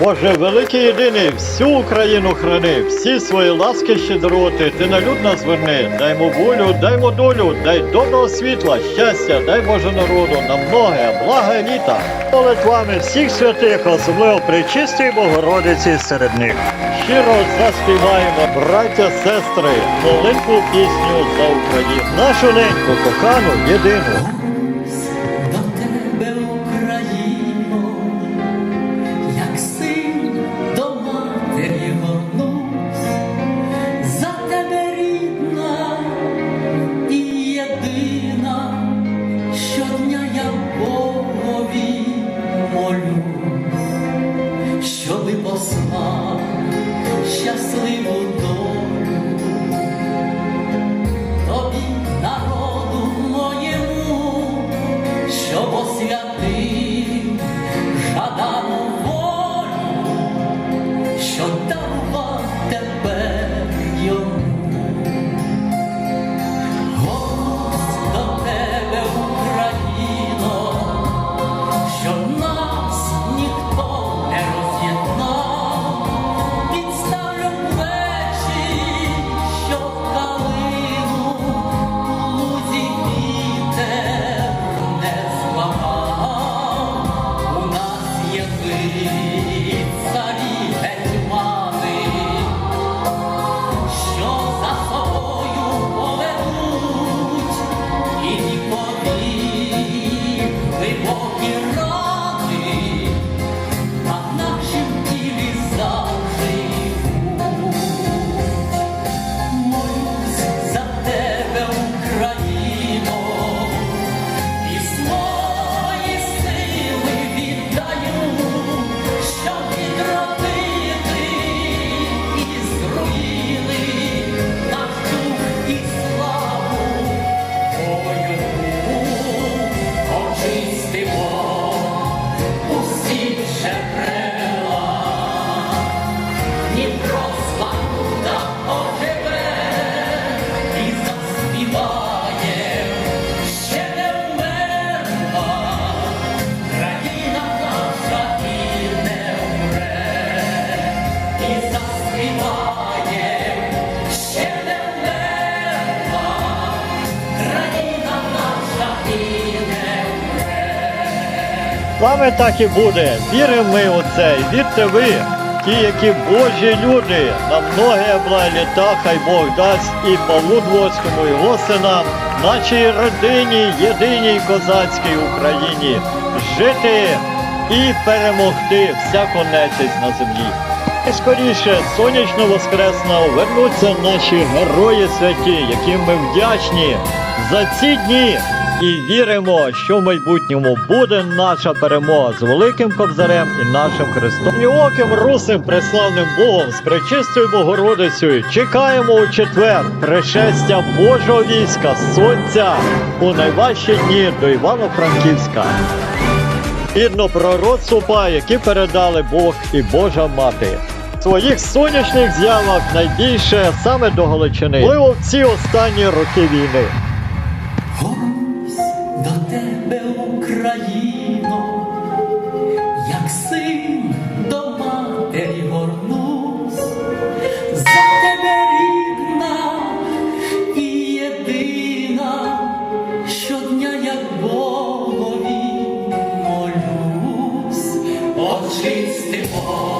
Боже, великий єдиний, всю Україну храни, всі свої ласки щедроти, ти на люд нас зверни, даймо волю, даймо долю, дай доброго світла, щастя, дай Боже народу, на многе, блага літа. Молитвами всіх святих, особливо причистої Богородиці серед них. Щиро заспіваємо, браття, сестри, молитву пісню за Україну. Нашу неньку, кохану, єдину. щасливу Саме так і буде. Віримо ми у це, і вірте ви, ті, які Божі люди, на многе бла літа, хай Бог дасть і Павлу Двоцькому, і його синам, нашій родині, єдиній козацькій Україні, жити і перемогти всяку нечисть на землі. І скоріше, сонячно воскресно вернуться наші герої святі, яким ми вдячні за ці дні. І віримо, що в майбутньому буде наша перемога з великим кобзарем і нашим Христом. Ніоким русим преславним Богом з пречистою Богородицею чекаємо у четвер пришестя Божого війська Сонця у найважчі дні до Івано-Франківська. Гідно пророцтву па, які передали Бог і Божа Мати. Своїх сонячних з'явах найбільше саме до Галичини. Можливо, в ці останні роки війни. Україно, як син до матері горнусь, за тебе рідна і єдина, щодня як Богові молюсь, очисти Бог.